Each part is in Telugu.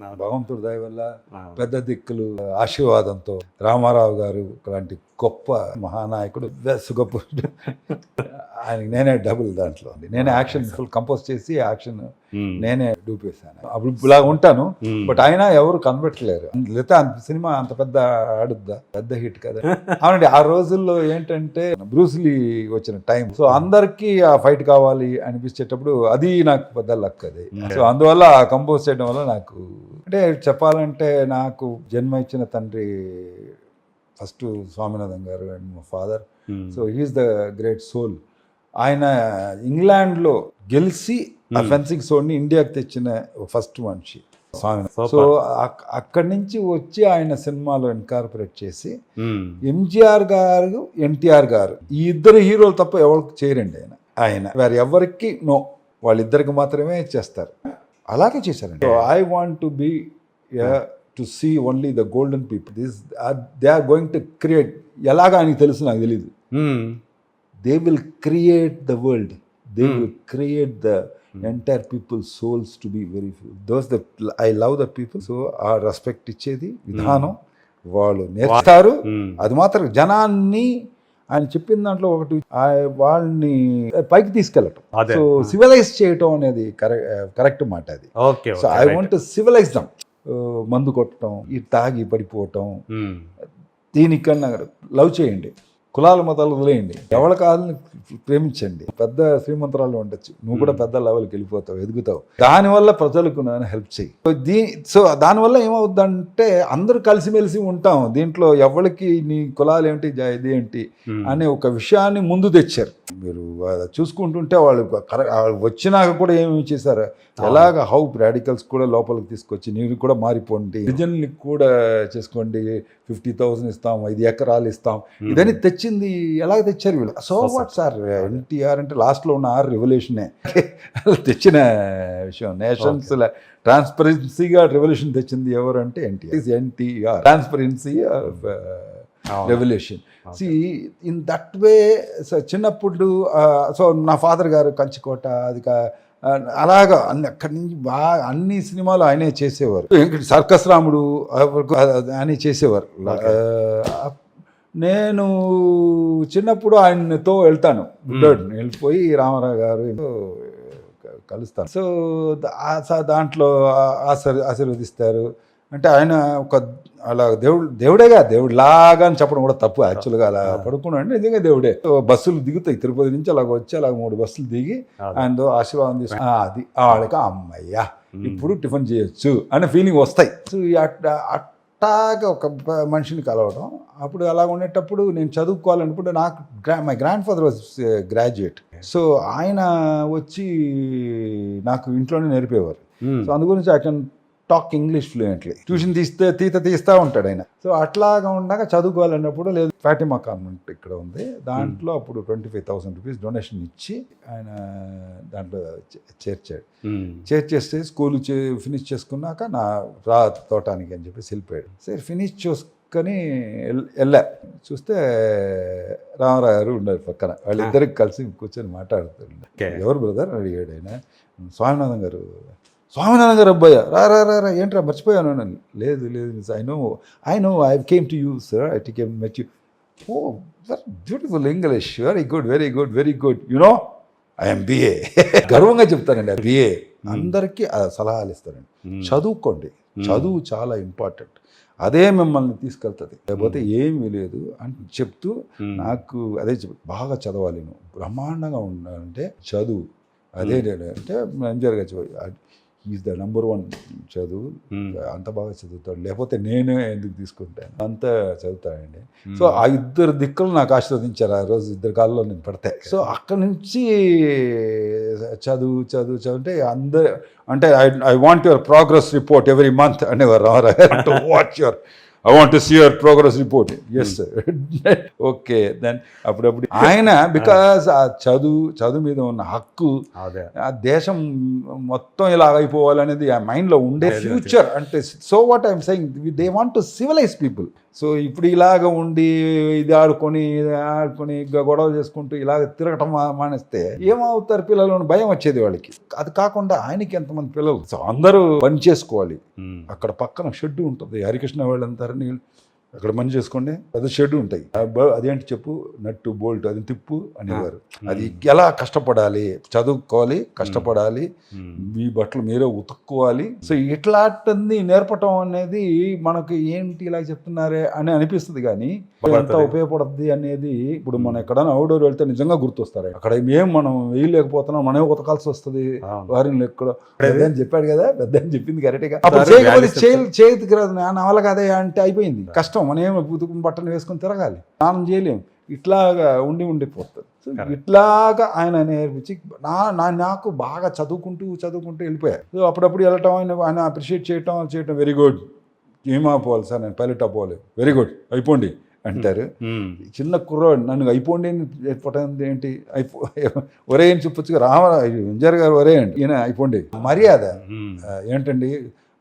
భగవంతుడి దయ వల్ల. పెద్ద దిక్కులు ఆశీర్వాదంతో రామారావు గారు లాంటి గొప్ప మహానాయకుడు గొప్ప ఆయన నేనే డబుల్ దాంట్లో నేనే యాక్షన్ ఫుల్ కంపోజ్ చేసి యాక్షన్. నేనే డూపేశాను. అప్పుడు ఇలా ఉంటాను. బట్ అయినా ఎవరు కనబెట్టలేరు అంత సినిమా అంత పెద్ద ఆడుద్దా? పెద్ద హిట్ కదా. అవునండి ఆ రోజుల్లో ఏంటంటే బ్రూస్లీ వచ్చిన టైం. సో అందరికీ ఆ ఫైట్ కావాలి అనిపించేటప్పుడు అది నాకు పెద్ద లక్ అది. సో అందువల్ల కంపోజ్ చేయడం వల్ల నాకు అంటే చెప్పాలంటే నాకు జన్మ ఇచ్చిన తండ్రి ఫస్ట్ స్వామినాథన్ గారు అండ్ మా father. So he is the great soul. ఆయన ఇంగ్లాండ్లో గెలిచి ఆ Hmm. ఫెన్సింగ్ సోడ్ని ఇండియాకి తెచ్చిన ఫస్ట్ మనిషి. సో అక్- అక్కడి నుంచి వచ్చి ఆయన సినిమాలో ఇన్కార్పొరేట్ చేసి. ఎంజిఆర్ గారు ఎన్టీఆర్ గారు ఈ ఇద్దరు హీరోలు తప్ప ఎవరికి చేయరండి ఆయన ఆయన వారు ఎవరికి నో వాళ్ళిద్దరికి మాత్రమే చేస్తారు అలాగే చేశారండి I want to be to see only the golden people this they are going to create ఎలాగా ఆయనకి తెలుసు నాకు తెలియదు. They will create the world they Hmm. Will create the entire people souls to be very those the I love the people so ఆ రెస్పెక్ట్ ఇచ్చేది విధానం వాళ్ళు నేర్చుతారు. ఉమ్. అది మాత్రం జనాన్ని ఆయన చెప్పిన దాంట్లో ఒకటి వాళ్ళని పైకి తీసుకెళ్ళటం. సో సివిలైజ్ చేయటం అనేది కరెక్ట్ మాట అది. So I. Want civilize them మందు కొట్టడం ఈ తాగి పడిపోవటం. దీనికన్నా లవ్ చేయండి. కులాల మతాలు వదిలేయండి. ఎవరి కాదని ప్రేమించండి. పెద్ద శ్రీమంతరాలు ఉండొచ్చు. నువ్వు కూడా పెద్ద లెవెల్కి వెళ్ళిపోతావు ఎదుగుతావు. దానివల్ల ప్రజలకు నేను హెల్ప్ చేయి సో దీ సో దానివల్ల ఏమవుద్దంటే అందరూ కలిసిమెలిసి ఉంటాం. దీంట్లో ఎవరికి నీ కులాలు ఏంటి ఇది ఏంటి. అనే ఒక విషయాన్ని ముందు తెచ్చారు. మీరు చూసుకుంటుంటే వాళ్ళు కరెక్ట్ వచ్చినాక కూడా ఏమేమి చేశారు? ఎలాగ హౌ రాడికల్స్ కూడా లోపలికి తీసుకొచ్చి మీరు కూడా మారిపోండి. రిజన్ని కూడా చేసుకోండి. ఫిఫ్టీ థౌసండ్ ఇస్తాం ఐదు ఎకరాలు ఇస్తాం. ఇదని తెచ్చింది. ఎలాగ తెచ్చారు వీళ్ళు? సో వాట్ సార్ ఎన్టీఆర్ అంటే లాస్ట్లో ఉన్న ఆర్ రెవల్యూషనే తెచ్చిన విషయం. నేషన్స్ ట్రాన్స్పరెన్సీగా రెవల్యూషన్ తెచ్చింది ఎవరు అంటే NTR. NTR transparency. Revolution see in that way so చిన్నప్పుడు సో నా ఫాదర్ గారు కంచికోట అది అలాగా అన్ని అక్కడి నుంచి బాగా అన్ని సినిమాలు ఆయనే చేసేవారు. సర్కస్ రాముడు ఆయన చేసేవారు. నేను చిన్నప్పుడు ఆయనతో వెళ్తాను. వెళ్ళిపోయి రామారావు గారు కలుస్తాను. సో దాంట్లో ఆశీర్ ఆశీర్వదిస్తారు. అంటే ఆయన ఒక అలా దేవుడు దేవుడేగా దేవుడు లాగా అని చెప్పడం కూడా తప్పు. యాక్చువల్గా అలా పడుకున్నాడు నిజంగా దేవుడే. బస్సులు దిగుతాయి. తిరుపతి నుంచి అలాగ వచ్చి అలాగ మూడు బస్సులు దిగి. ఆయనతో ఆశీర్వాదం తీసుకు ఆ, అది వాళ్ళకి అమ్మయ్యా ఇప్పుడు టిఫిన్ చేయొచ్చు అనే ఫీలింగ్ వస్తాయి. అట్టాగా ఒక మనిషిని కలవడం అప్పుడు అలా ఉండేటప్పుడు నేను చదువుకోవాలనుకుంటే నాకు గ్రా my grandfather was graduate. So ఆయన వచ్చి నాకు ఇంట్లోనే నేర్పేవారు. సో అందు గురించి I can talk English fluently. Tuition తీస్తే తీత తీస్తూ ఉంటాడు ఆయన. సో అట్లాగా ఉండగా చదువుకోవాలన్నప్పుడు లేదు. ఫాటిమా కాన్వెంట్ ఇక్కడ ఉంది. దాంట్లో అప్పుడు twenty five thousand rupees donation ఇచ్చి ఆయన దాంట్లో చేర్చాడు. ఉమ్. చేర్చేస్తే స్కూల్ ఫినిష్ చేసుకున్నాక నా రా తోటానికి అని చెప్పేసి వెళ్ళిపోయాడు. సరే ఫినిష్ చూసుకొని వెళ్ళా. చూస్తే రామారావు గారు ఉన్నారు పక్కన. వాళ్ళిద్దరికి కలిసి కూర్చొని మాట్లాడుతుండే. ఎవరు బ్రదర్ అడిగాడు ఆయన. స్వామినాథన్ గారు స్వామినాథన్ గారు అబ్బాయి రా రా రా రా ఏంట్రా మర్చిపోయాను అని లేదు లేదు I know I know I came to you sir I came match you. Oh beautiful English very good very good very good. You know I'm BA గర్వంగా చెప్తానండి బిఏ అందరికీ సలహాలు ఇస్తారండి ఉమ్. చదువుకోండి చదువు చాలా ఇంపార్టెంట్. అదే మిమ్మల్ని తీసుకెళ్తుంది. లేకపోతే ఏమీ లేదు అని చెప్తూ. నాకు అదే చెప్పు బాగా చదవాలి నువ్వు. బ్రహ్మాండంగా ఉండాలంటే చదువు. అదే అంటే చదువు ఈజ్ ద నెంబర్ వన్ చదువు. ఉమ్. అంత బాగా చదువుతాడు. లేకపోతే నేనే ఎందుకు తీసుకుంటాను? అంత చదువుతానండి సో ఆ ఇద్దరు దిక్కులు నాకు ఆశీర్వదించారు. ఆ రోజు ఇద్దరు కాళ్ళలో నేను పడతాయి సో అక్కడ నుంచి చదువు చదువు చదువు అంటే అందరు అంటే I I want your progress report every month అనేవారు. Watch your I want to see your progress report yes okay then అప్పుడప్పుడు ఆయన బికాస్ ఆ చదువు చదువు మీద ఉన్న హక్కు ఆ దేశం మొత్తం ఇలా అయిపోవాలనేది ఆ మైండ్లో ఉండే. ఫ్యూచర్ అంటే so what I'm saying they want to civilize people so ఇప్పుడు ఇలాగ ఉండి ఇది ఆడుకొని ఇది ఆడుకొని గొడవ చేసుకుంటూ ఇలాగ తిరగటం మానేస్తే ఏమవుతారు పిల్లలు? అని భయం వచ్చేది వాళ్ళకి. అది కాకుండా ఆయనకి ఎంతమంది పిల్లలు? సో అందరూ పని చేసుకోవాలి. అక్కడ పక్కన షెడ్ ఉంటుంది. హరికృష్ణ నీళ్ళు అక్కడ పని చేసుకోండి. అది షెడ్ ఉంటాయి. అదేంటి చెప్పు? నట్టు బోల్ట్ అది తిప్పు అనేవారు అది ఎలా కష్టపడాలి? చదువుకోవాలి కష్టపడాలి. మీ బట్టలు మీరే ఉతుక్కోవాలి. సో ఇట్లాంటిది నేర్పటం అనేది మనకు ఏంటి ఇలా చెప్తున్నారే అని అనిపిస్తుంది కానీ ఎంత ఉపయోగపడుతుంది. అనేది ఇప్పుడు మనం ఎక్కడైనా అవుట్డోర్ వెళ్తే నిజంగా గుర్తొస్తారు. అక్కడ ఏం మనం వేయలేకపోతున్నాం మనమే ఉతకాల్సి వస్తుంది. వారిని ఎక్కడ పెద్ద అని చెప్పాడు కదా పెద్ద అని చెప్పింది కరెక్ట్గా చేయకపోతే చేతికి రాదు. నా నా వల్ల కాదే అంటే అయిపోయింది. కష్టం మనం ఏమో ఉతుకు బట్టలు వేసుకొని తిరగాలి. స్నానం చేయలేం ఇట్లాగా ఉండి ఉండిపోతుంది సో. ఇట్లాగా ఆయన నేర్పించి నా నా నాకు బాగా చదువుకుంటూ చదువుకుంటూ వెళ్ళిపోయారు. సో అప్పుడప్పుడు వెళ్ళటం ఆయన ఆయన అప్రిషియేట్ చేయటం చేయటం వెరీ గుడ్ ఏమైపోవాలి సార్? నేను పైలట్ అవ్వాలి వెరీ గుడ్ అయిపోండి అంటారు. చిన్న కుర్రోడు నన్ను అయిపోండి చెప్పటం ఏంటి? అయిపో ఒరే అని చెప్పొచ్చు రామ ఎంజర్ గారు ఒరే అండి. ఈయన అయిపోండి. మర్యాద. ఏంటండి?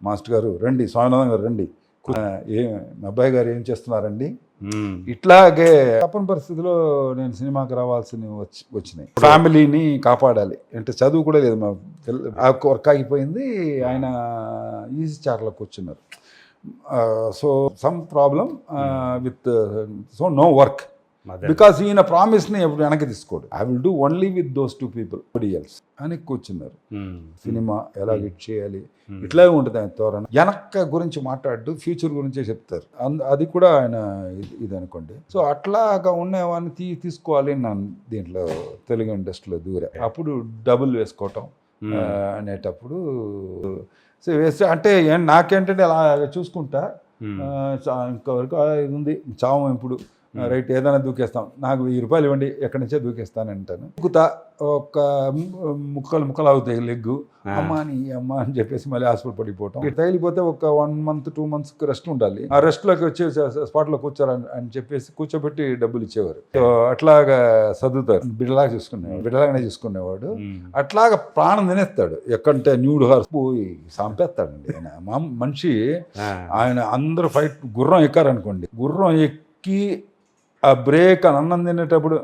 మాస్టర్ గారు రండి. స్వామినాథన్ గారు రండి. ఏ మా అబ్బాయి గారు ఏం చేస్తున్నారండి. ఇట్లాగే తప్పని పరిస్థితిలో నేను సినిమాకి రావాల్సి వచ్చి వచ్చినాయి. ఫ్యామిలీని కాపాడాలి. అంటే చదువు కూడా లేదు. మా వర్క్ ఆగిపోయింది. ఆయన ఈజీ చార్లో కూర్చున్నారు. So some problem with so no work. Because ఈయన ప్రామిస్ని ఎప్పుడు వెనక్కి తీసుకోడు. I will do only with those two people else అని కూర్చున్నారు. ఉమ్. సినిమా ఎలా హిట్ చేయాలి? Hmm. ఇట్లాగే ఉంటుంది ఆయన తోరణ. వెనక్క గురించి మాట్లాడు ఫ్యూచర్ గురించే చెప్తారు. అంద అది కూడా ఆయన ఇది- అనుకోండి సో అట్లాగా ఉన్నవాడిని తీ తీసుకోవాలి నన్ను దీంట్లో తెలుగు ఇండస్ట్రీలో దూరా. అప్పుడు డబుల్ వేసుకోవటం అనేటప్పుడు సో వేస్తే అంటే నాకేంటంటే అలా చూసుకుంటా. ఆ, ఇది ఉంది. చావం ఇప్పుడు రైట్ ఏదైనా దూకేస్తాం. నాకు వెయ్యి రూపాయలు ఇవ్వండి ఎక్కడి నుంచే దూకేస్తాను అంటాను. దూకుతా ఒక ముక్కలు ముక్కలు అవుతాయి లెగ్గు. అమ్మా నీ అమ్మ అని చెప్పేసి మళ్ళీ హాస్పిటల్ పడిపోవటం. తగిలిపోతే ఒక one month two months rest ఉండాలి. ఆ రెస్ట్లోకి వచ్చి స్పాట్లో కూర్చోరని అని చెప్పేసి కూర్చోబెట్టి డబ్బులు ఇచ్చేవారు. అట్లాగా చదువుతారు బిడ్డలాగా చూసుకునేవాడు బిడ్డలాగానే చూసుకునేవాడు. అట్లాగా ప్రాణం తినేస్తాడు. ఎక్కడంటే న్యూడ్ హార్స్ పోయి చంపేస్తాడండి ఆయన. మా- మనిషి. ఆయన అందరూ ఫైట్ గుర్రం ఎక్కారనుకోండి. గుర్రం ఎక్కి ఆ బ్రేక్ అని అన్నం తినేటప్పుడు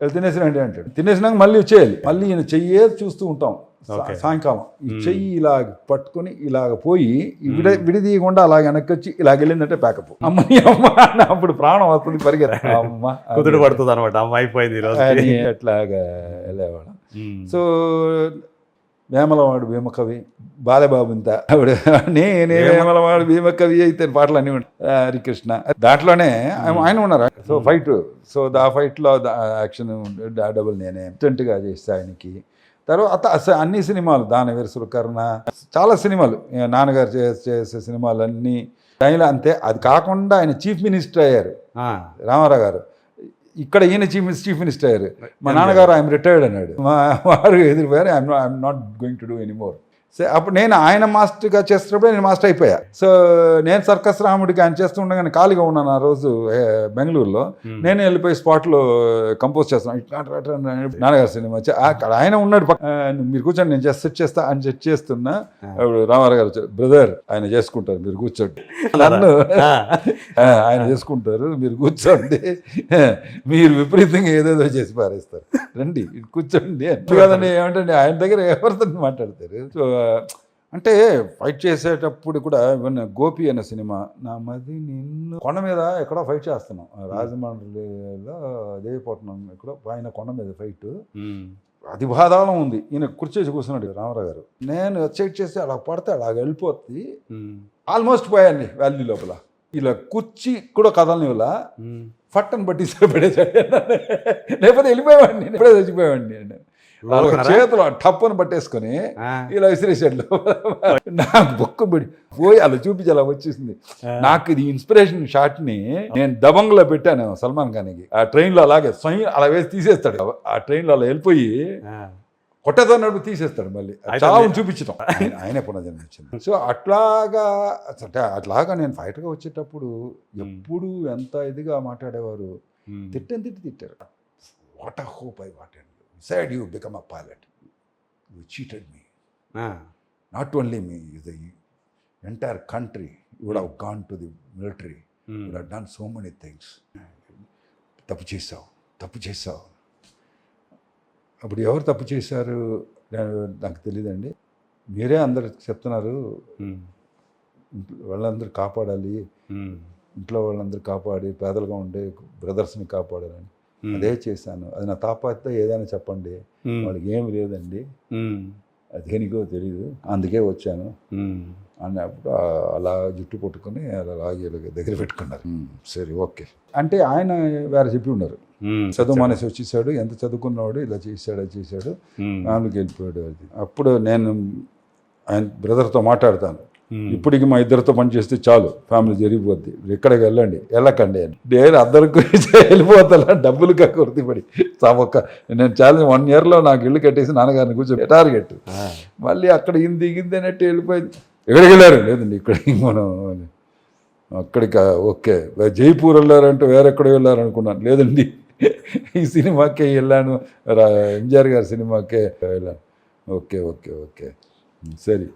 "ఇది తినేసినండి అంటాడు. తినేసినాక మళ్ళీ వచ్చేయాలి మళ్ళీ ఈయన చెయ్యే చూస్తూ ఉంటాం. సాయంకాలం. ఈ చెయ్యి ఇలాగ పట్టుకొని ఇలాగ పోయి విడ విడిదీయకుండా అలాగ వెనక్కి వచ్చి ఇలాగ వెళ్ళిందంటే ప్యాకప్. అమ్మని అమ్మ అప్పుడు ప్రాణం వస్తుంది పరిగెత్త అమ్మ కుదుట పడుతుంది అనమాట అమ్మ అయిపోయింది ఈరోజు అట్లాగా వెళ్ళేవాళ్ళం. సో వేమలవాడు భీమకవి బాలబాబు ఇంత. ఆవిడ నేనే వేమలవాడు భీమకవి అయితే పాటలు అన్నీ హరికృష్ణ. దాంట్లోనే ఆయన- ఉన్నారు. సో ఫైట్ సో దా ఫైట్లో యాక్షన్ డబుల్ నేనే. అసిస్టెంట్గా చేస్తే ఆయనకి. తర్వాత అన్ని సినిమాలు దానవీర సురకర్ణ చాలా సినిమాలు. నాన్నగారు చేసే సినిమాలు అన్నీ టైంలో అంతే. అది కాకుండా ఆయన చీఫ్ మినిస్టర్ అయ్యారు. రామారావు గారు. ఇక్కడ ఈయన చీఫ్ చీఫ్ మినిస్టర్ అయ్యారు. మా నాన్నగారు ఐఎమ్ రిటైర్డ్ అన్నాడు. మా వారు ఎదురుపోయారు I'm I'm not going to do anymore so అప్పుడు నేను ఆయన మాస్టర్గా చేస్తున్నప్పుడు నేను మాస్టర్ అయిపోయా. సో నేను సర్కస్ రాముడికి ఆయన చేస్తుండగానే ఖాళీగా ఉన్నాను ఆ రోజు బెంగళూరులో. నేను వెళ్ళిపోయి స్పాట్లో కంపోజ్ చేస్తున్నాను. ఇట్లా నాన్నగారు సినిమా అక్కడ ఆయన ఉన్నాడు మీరు కూర్చొని నేను చేసి సెట్ చేస్తా అని సెట్ చేస్తున్నా రామారావు గారు బ్రదర్ ఆయన చేసుకుంటారు మీరు కూర్చోండి. నన్ను ఆయన చేసుకుంటారు మీరు కూర్చోండి. మీరు విపరీతంగా ఏదేదో చేసి పారేస్తారు. రండి కూర్చోండి. అంటే కదండి ఏమంటే ఆయన దగ్గర ఎవరితో మాట్లాడతారు? సో అంటే ఫైట్ చేసేటప్పుడు కూడా ఇవన్న గోపి అనే సినిమా నా మది నిన్ను కొండ మీద ఎక్కడో ఫైట్ చేస్తున్నాం. రాజమండ్రిలో దేవిపట్నం ఎక్కడో పైన కొండ మీద ఫైట్. అది బాధాళం ఉంది. ఈయన కుర్చేసి కూర్చున్నాడు రామారావు గారు. నేను చెక్ చేసి అలా పడితే అలా వెళ్ళిపోతుంది. ఆల్మోస్ట్ పోయాన్ని వ్యాలీ లోపల. ఇలా కుర్చీ కూడా కదలని ఇలా. ఫట్టని బట్టి పడేసాడు. లేకపోతే వెళ్ళిపోయేవాడిని నేను. ఇప్పుడే చచ్చిపోయేవాడిని? చేతులు టప్పని పట్టేసుకొని ఆ. ఇలా విసిరేసాడు నాకు పడి పోయి అలా చూపించి అలా వచ్చేసింది నాకు ఇది ఇన్స్పిరేషన్ షాట్ని నేను దబంగ్లో పెట్టాను సల్మాన్ ఖాన్కి. ఆ ట్రైన్లో అలాగే స్వయం అలా వేసి తీసేస్తాడు. ఆ ట్రైన్లో అలా వెళ్ళిపోయి ఆ. కొట్టేదన్నట్టు తీసేస్తాడు మళ్ళీ. చావుని చూపించడం ఆయన- పునర్జన్మించింది సో అట్లాగా అంటే అట్లాగా నేను ఫైట్గా వచ్చేటప్పుడు ఎప్పుడు ఎంత ఇదిగా మాట్లాడేవారు. తిట్టని తిట్టి తిట్టారు. What a hope I what and side you become a pilot you cheated me ah. Not only me the entire country would have gone to the military Hmm. Done so many things తప్పు చేసావు తప్పు చేసావు అప్పుడు ఎవరు తప్పు చేశారు నాకు తెలియదండి మీరే అందరికి చెప్తున్నారు Hmm. వాళ్ళందరూ కాపాడాలి Hmm. ఇంట్లో వాళ్ళందరూ కాపాడి పేదలుగా ఉండే బ్రదర్స్ని కాపాడాలని. అదే చేశాను. అది నా తాపాత ఏదైనా చెప్పండి. వాళ్ళకి ఏమి లేదండి. దేనికో తెలియదు అందుకే వచ్చాను. అన్నప్పుడు అలా జుట్టు పట్టుకొని అలా లాగి దగ్గర పెట్టుకున్నారు. సరే ఓకే. అంటే ఆయన వేరే చెప్పి ఉన్నారు. చదువు మానేసి వచ్చేసాడు. ఎంత చదువుకున్నవాడు ఇలా చేశాడు అది చేశాడు. ఫ్యామిలీకి వెళ్ళిపోయాడు అది. అప్పుడు నేను ఆయన బ్రదర్తో మాట్లాడతాను. ఇప్పటికి మా ఇద్దరితో పనిచేస్తే చాలు. ఫ్యామిలీ జరిగిపోద్ది. ఎక్కడికి వెళ్ళండి? వెళ్ళకండి అని. నేను అందరి గురించి వెళ్ళిపోతా డబ్బులు కక్కుర్తిపడి ఒక్క నేను చాలా వన్ ఇయర్లో నాకు ఇల్లు కట్టేసి నాన్నగారిని కూర్చొని టార్గెట్. మళ్ళీ అక్కడ ఇంది గింది అన్నట్టు వెళ్ళిపోయింది. ఎక్కడికి వెళ్ళారు? లేదండి ఇక్కడికి మనం అక్కడికి ఓకే. జైపూర్ వెళ్ళారంటే వేరెక్కడ వెళ్ళారు అనుకున్నాను లేదండి ఈ సినిమాకే వెళ్ళాను. ఎంజిఆర్ గారి సినిమాకే వెళ్ళాను. Okay okay okay. సరే.